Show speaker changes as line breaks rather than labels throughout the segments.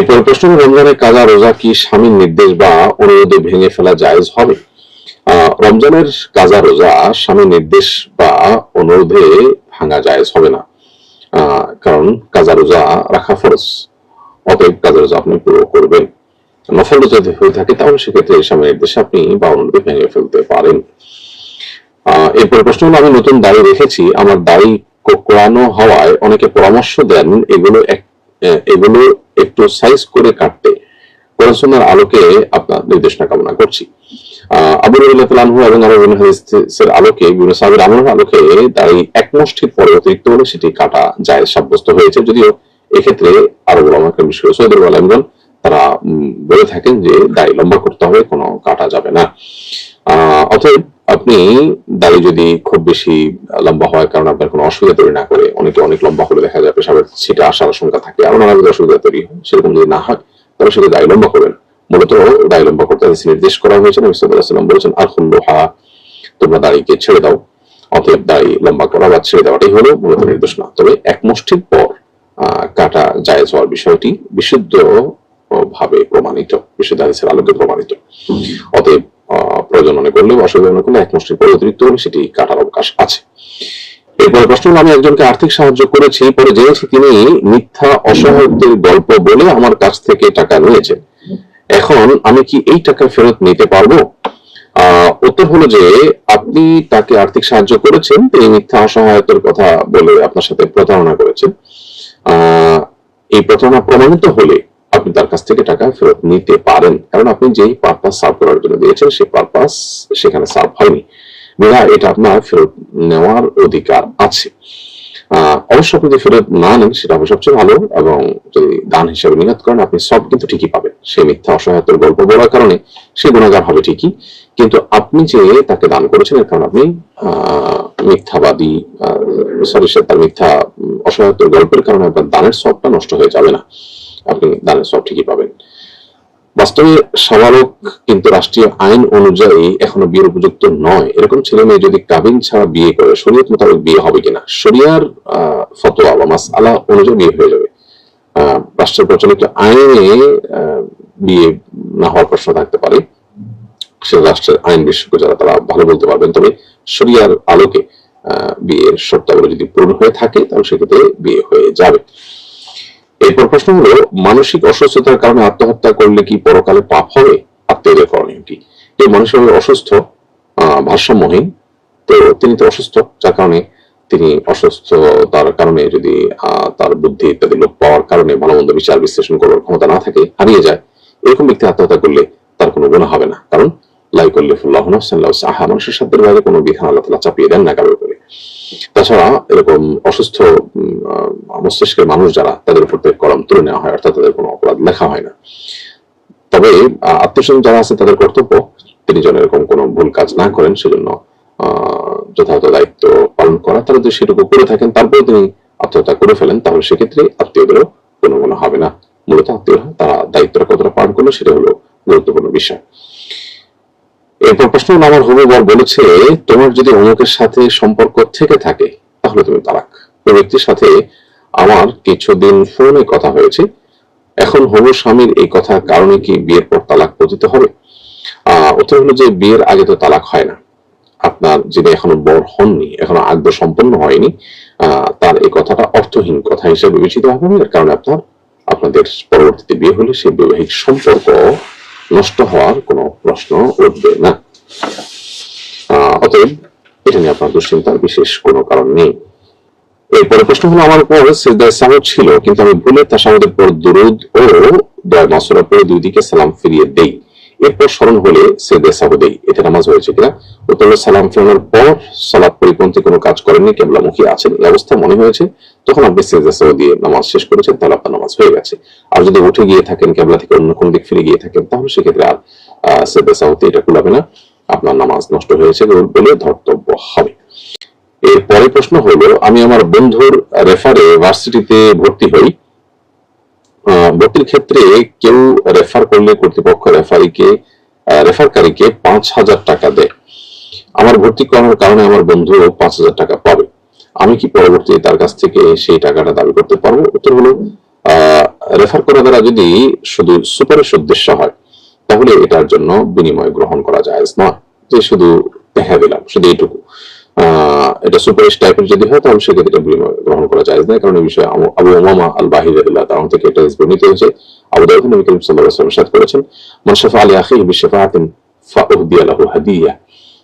এরপর প্রশ্ন রমজানের কাজা রোজা কি স্বামীর নির্দেশ বা অনুরোধে ভেঙে ফেলা জায়েজ হবে? রমজানের কাজা রোজা স্বামীর নির্দেশ বা অনুরোধে ভাঙা জায়েজ হবে না। কারণ কাজা রোজা রাখা ফরজ। অতএব কাজা রোজা আপনি পুরো করবেন। নফল রোজা হয়ে থাকে, তাহলে সেক্ষেত্রে স্বামীর নির্দেশে আপনি বা অনুরোধে ভেঙে ফেলতে পারেন। এরপর প্রশ্ন হলো, আমি নতুন দাড়ি রেখেছি। আমার দাড়ি কোরানো হওয়ায় অনেকে পরামর্শ দেন, এগুলো এক- এগুলো একটু সাইজ করে কাটতে কোরআনের আলোকে আপনার নির্দেশনা কামনা করছি। আবু রবিল্লাহ এবং আবু হাদিসের আলোকে বিভিন্ন সাহাবের আমলের আলোকে দাড়ি এক মুষ্টির পরে অতিরিক্ত হলে সেটি কাটা যায়, সাব্যস্ত হয়েছে। যদিও এক্ষেত্রে আরও ওলামাকে বিশেষ সৈয়দুল আলমগণ তারা বলে থাকেন যে দাড়ি লম্বা করতে হবে, কোনো কাটা যাবে না। অতএব আপনি দাড়ি যদি খুব বেশি লম্বা হয়, কারণ আপনার কোনো অসুবিধা তৈরি না করে, অনেকে অনেক লম্বা হলে দেখা যায় পেশাবের সেটা আসার আশঙ্কা থাকে, আরও নানাবিধ অসুবিধা তৈরি হয়। সেরকম যদি না হয়, তাহলে সেটা দাড়ি লম্বা করবেন। মূলত দাড়ি লম্বা করতে হাদিসে নির্দেশ করা হয়েছে, নবী আলাইহি বলেছেন আর খুল্লুহা তোমরা দাড়িকে ছেড়ে দাও, অতএব দাড়ি লম্বা করা বা ছেড়ে দেওয়াটাই হলো মূলত নির্দেশ না। তবে এক মুষ্টির পর কাটা জায়েজ হওয়ার বিষয়টি বিশুদ্ধ ভাবে প্রমাণিত, বিশুদ্ধ হাদিসের আলোকে প্রমাণিত। অতএব প্রয়োজন মনে করলেও অসুবিধা মনে করলে এক মুষ্টির পর অতিরিক্ত হলে সেটি কাটার অবকাশ আছে। এরপরে প্রশ্ন হলো, আমি একজনকে আর্থিক সাহায্য করেছি পরে জেনেছি তিনি মিথ্যা অসহায়ত্বের গল্প বলে আমার কাছ থেকে টাকা নিয়েছেন। এখন আমি কি এই টাকা ফেরত নিতে পারব? উত্তর হলো যে আপনি তাকে আর্থিক সাহায্য করেছেন তিনি মিথ্যা অসহায়তার কথা বলে আপনার সাথে প্রতারণা করেছেন। এই প্রতারণা প্রমাণিত হলে আপনি তার কাছ থেকে টাকা ফেরত নিতে পারেন। কারণ আপনি যেই পারপাস সার্ভ করার জন্য দিয়েছেন, সেই পারপাস সেখানে সার্ভ হয়নি। বিধা এটা আপনার ফেরত নেওয়ার অধিকার আছে। অবশ্য আপনি যদি ফেরত না নেন, সেটা হবে সবচেয়ে ভালো এবং যদি দান হিসেবে নিয়ত করেন, আপনি সব কিন্তু ঠিকই পাবেন। সেই মিথ্যা অসহায়তার গল্প বলার কারণে সে গুণাগার হবে ঠিকই। কিন্তু আপনি যে তাকে দান করেছেন, এর কারণে আপনি মিথ্যাবাদী সরি সে তার মিথ্যা অসহায়তার গল্পের কারণে আপনার দানের সবটা নষ্ট হয়ে যাবে না। আপনি দানের সব ঠিকই পাবেন। বাস্তবে কিন্তু রাষ্ট্রীয় আইন অনুযায়ী এখনও বিয়ের উপযুক্ত নয়। এরকম ছেলে মেয়ে যদি কাবিন ছাড়া বিয়ে করে, শরীয়ত মোতাবেক বিয়ে হবে কিনা? শরিয়ার ফতোয়া বা মাস আলা অনুযায়ী বিয়ে হয়ে যাবে। রাষ্ট্রের প্রচলিত আইনে বিয়ে না হওয়ার প্রশ্ন থাকতে পারে। সে রাষ্ট্রের আইন বিশেষজ্ঞ যারা, তারা ভালো বলতে পারবেন। তবে শরিয়ার আলোকে বিয়ের শর্তাবলী যদি পূর্ণ হয়ে থাকে, তাহলে সেক্ষেত্রে বিয়ে হয়ে যাবে। এরপর প্রশ্ন হলো, মানসিক অসুস্থতার কারণে আত্মহত্যা করলে কি পরকালে পাপ হবে? আত্মীয়দের করণীয় কি কেউ মানসিকভাবে অসুস্থ ভারসাম্যহীন, তো তিনি তো অসুস্থ, যার কারণে তিনি অসুস্থতার কারণে যদি তার বুদ্ধি ইত্যাদি লোক পাওয়ার কারণে ভালো মন্দ বিচার বিশ্লেষণ করার ক্ষমতা না থাকে, হারিয়ে যায়, এরকম ব্যক্তি আত্মহত্যা করলে তার কোনো গুণ হবে না। কারণ লাইকুল্লিফুল্লাহ সাল্লাহ সাহা মানুষের সাধ্যের বাইরে কোনো বিধান আল্লাহ তালা চাপিয়ে দেন না কারোর উপরে। তাছাড়া এরকম অসুস্থ মস্তিষ্কের মানুষ যারা, তাদের উপর থেকে কলম তুলে নেওয়া হয়, অর্থাৎ তাদের কোনো অপরাধ লেখা হয় না। তবে আত্মীয় যারা আছে, তাদের কর্তব্য, তিনি যেন এরকম কোনো ভুল কাজ না করেন, সেজন্য যথাযথ দায়িত্ব পালন করা। তারা যদি সেটুকু করে থাকেন তারপরে তিনি আত্মহত্যা করে ফেলেন, তাহলে সেক্ষেত্রে আত্মীয়দেরও কোনো কোনো হবে না। মূলত আত্মীয়রা, তারা দায়িত্বটা কতটা পালন করল, সেটা হলো গুরুত্বপূর্ণ বিষয়। এরপর প্রশ্ন আমার হবু বর বলেছে, তোমার যদি অমুকের সাথে সম্পর্ক থেকে থাকে, তাহলে তুমি তালাক। ওই ব্যক্তির সাথে আমার কিছুদিন ফোনে কথা হয়েছে। এখন হবু স্বামীর এই কথা কারণে কি বিয়ের পর তালাক পতিত হবে? উত্তর হলো যে বিয়ের আগে তো তালাক হয় না। আপনার যিনি এখনও বর হননি, এখনও আগ্য সম্পন্ন হয়নি তার এই কথাটা অর্থহীন কথা হিসেবে বিবেচিত হবে এর কারণে আপনার, আপনাদের পরবর্তীতে বিয়ে হলে সেই বৈবাহিক সম্পর্ক নষ্ট হওয়ার কোন প্রশ্ন উঠবে না। অতএব এটা নিয়ে আপনার দুশ্চিন্তার বিশেষ কোনো কারণ নেই। এরপরে প্রশ্ন হলো, আমার উপর সিজদায় সাহদ ছিল, কিন্তু আমি ভুলে তার সাহদের পর দুরুদ ও দয়া মাসুরা পরে দুই দিকে সালাম ফিরিয়ে দেই। এরপর স্মরণ হলে সিজদায় সাহু দেই। এটা নামাজ হয়েছে কিনা? উত্তর সালাম ফেরানোর পর সালাদ পরিপন্থী কোনো কাজ করেননি, কেবলামুখী আছেন। এই অবস্থা মনে হয়েছে। তখন আপনি সিজদা সাহু দিয়ে নামাজ শেষ করেছেন, তাহলে আপনার নামাজ হয়ে গেছে। আর যদি উঠে গিয়ে থাকেন, কেবলা থেকে অন্য কোন দিক ফিরে গিয়ে থাকেন, তাহলে সেক্ষেত্রে আর সিজদা সাহুতে এটা কুলাবে না। আপনার নামাজ নষ্ট হয়েছে বলে ধর্তব্য হবে। এর পরে প্রশ্ন হলো, আমি আমার বন্ধুর রেফারে ভার্সিটিতে ভর্তি হই। ভর্তির ক্ষেত্রে কেউ রেফার করলে কর্তৃপক্ষ রেফারিকে রেফারকারীকে পাঁচ হাজার টাকা দেয়। আমার ভর্তি করানোর কারণে আমার বন্ধু পাঁচ হাজার টাকা পাবে। আমি কি পরবর্তীতে তার কাছ থেকে সেই টাকাটা দাবি করতে পারব? উত্তর হলো রেফার করা দ্বারা যদি শুধু সুপারিশ উদ্দেশ্য হয়, তাহলে এটার জন্য বিনিময় গ্রহণ করা যায়। নয় যে শুধু দিলাম শুধু এইটুকু। এটা সুপারিশ টাইপের যদি হয়, তাহলে সেক্ষেত্রে গ্রহণ করা যায়। না কারণ এই বিষয়ে আবু- উমামা আল তার থেকে হয়েছে। আবু দাউদ নবী করিম সাল্লাল্লাহু আলাইহি করেছেন, মান শাফা আলী আখিহি বিশফাআতিন ফাউহদিয়া লাহু হাদিয়া।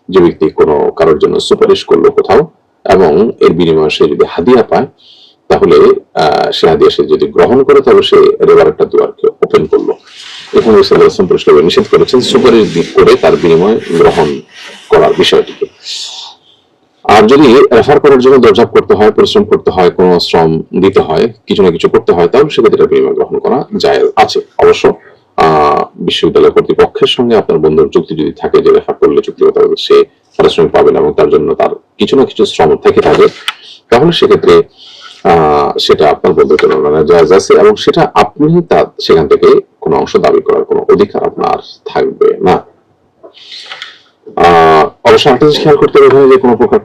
যে ব্যক্তি কোনো কারোর জন্য সুপারিশ করল কোথাও, এবং এর বিনিময়ে সে যদি হাদিয়া পায়, তাহলে সে হাদিয়া সে যদি গ্রহণ করে, তাহলে সে একটা দুয়ারকে ওপেন করল। এখানে নিষেধ করেছেন সুপারিশ করে তার বিনিময় গ্রহণ করার বিষয়টিকে। আর যদি রেফার করার জন্য দরজাপ করতে হয়, পরিশ্রম করতে হয়, কোনো শ্রম দিতে হয়, কিছু না কিছু করতে হয়, তাহলে সেক্ষেত্রে বিনিময় গ্রহণ করা যায়, আছে। অবশ্য বিশ্ববিদ্যালয় কর্তৃপক্ষের সঙ্গে আপনার বন্ধুর চুক্তি যদি থাকে যে রেফার করলে চুক্তিগত সে পারিশ্রমিক পাবেন এবং তার জন্য তার কিছু না কিছু শ্রম থেকে থাকে, তাহলে সেক্ষেত্রে সেটা আপনার বন্ধুর জন্য মানে জায়েজ আছে এবং সেটা আপনি তার সেখান থেকে কোনো অংশ দাবি করার কোনো অধিকার আপনার থাকবে না। খেয়াল করতে হবে যে কোনো প্রকার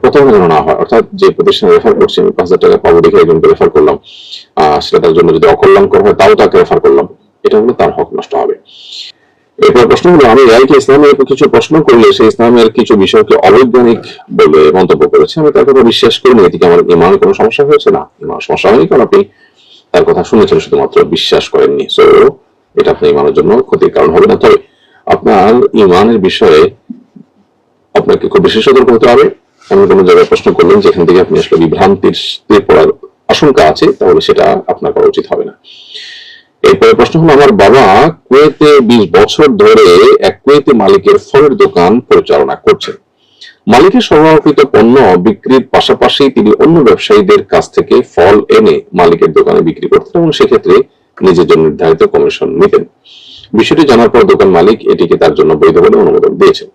হয়, অর্থাৎ যে প্রতিষ্ঠানে রেফার পাঁচ হাজার টাকা পাবো দেখে রেফার করলাম সেটা তার জন্য যদি হয়, তাও তাকে তার নষ্ট হবে। প্রশ্ন ইসলামের কিছু প্রশ্ন করলে সেই ইসলামের কিছু বিষয়কে অবৈজ্ঞানিক বলে মন্তব্য করেছে? আমি তার কথা বিশ্বাস করিনি এদিকে আমার ইমানের কোনো সমস্যা হয়েছে? না ইমান সমস্যা হয়নি কারণ আপনি তার কথা শুনেছেন, শুধুমাত্র বিশ্বাস করেননি। এটা আপনার ইমানের জন্য ক্ষতির কারণ হবে না। তবে আপনার ইমানের বিষয়ে আপনাকে খুব বেশি সতর্ক হতে হবে। এমন কোনো জায়গায় প্রশ্ন করলেন যেখান থেকে আপনি আসলে বিভ্রান্তির পড়ার আশঙ্কা আছে, তাহলে সেটা আপনার করা উচিত হবে না। এরপরে প্রশ্ন হলো, আমার বাবা কুয়েতে বিশ বছর ধরে এক কুয়েতে মালিকের ফলের দোকান পরিচালনা করছেন। মালিকের সরবরাহকৃত পণ্য বিক্রির পাশাপাশি তিনি অন্য ব্যবসায়ীদের কাছ থেকে ফল এনে মালিকের দোকানে বিক্রি করতেন এবং সেক্ষেত্রে নিজের জন্য নির্ধারিত কমিশন নিতেন। বিষয়টি জানার পর দোকান মালিক এটিকে তার জন্য বৈধ বলে অনুমোদন দিয়েছেন।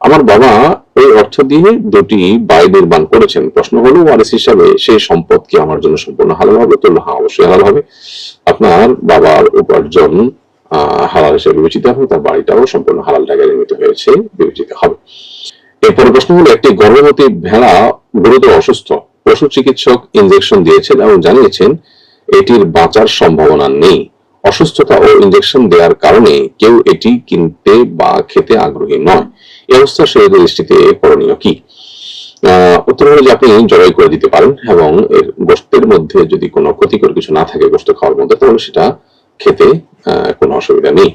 আমার বাবা ওই অর্থ দিয়ে দুটি বাড়ি নির্মাণ করেছেন। প্রশ্ন হলো ওয়ারিস হিসাবে সেই সম্পদ কি আমার জন্য সম্পূর্ণ হালাল হবে? তো হ্যাঁ অবশ্যই হালাল হবে। আপনার বাবার উপার্জন হালাল হিসেবে বিবেচিত হবে, তার বাড়িটাও সম্পূর্ণ হালাল টাকায় নির্মিত হয়েছে, বিবেচিত হবে। এরপর প্রশ্ন হলো, একটি গর্ভবতী ভেড়া গুরুতর অসুস্থ, পশু চিকিৎসক ইনজেকশন দিয়েছেন এবং জানিয়েছেন, এটির বাঁচার সম্ভাবনা নেই। অসুস্থতা ও ইনজেকশন দেওয়ার কারণে কেউ এটি কিনতে বা খেতে আগ্রহী নয় এ অবস্থা সে দৃষ্টিতে করণীয় কি? উত্তর হলো যে আপনি জবাই করে দিতে পারেন এবং এর গোষ্ঠের মধ্যে যদি কোনো ক্ষতিকর কিছু না থাকে, গোষ্ঠ খাওয়ার মধ্যে, তাহলে সেটা খেতে কোনো অসুবিধা নেই।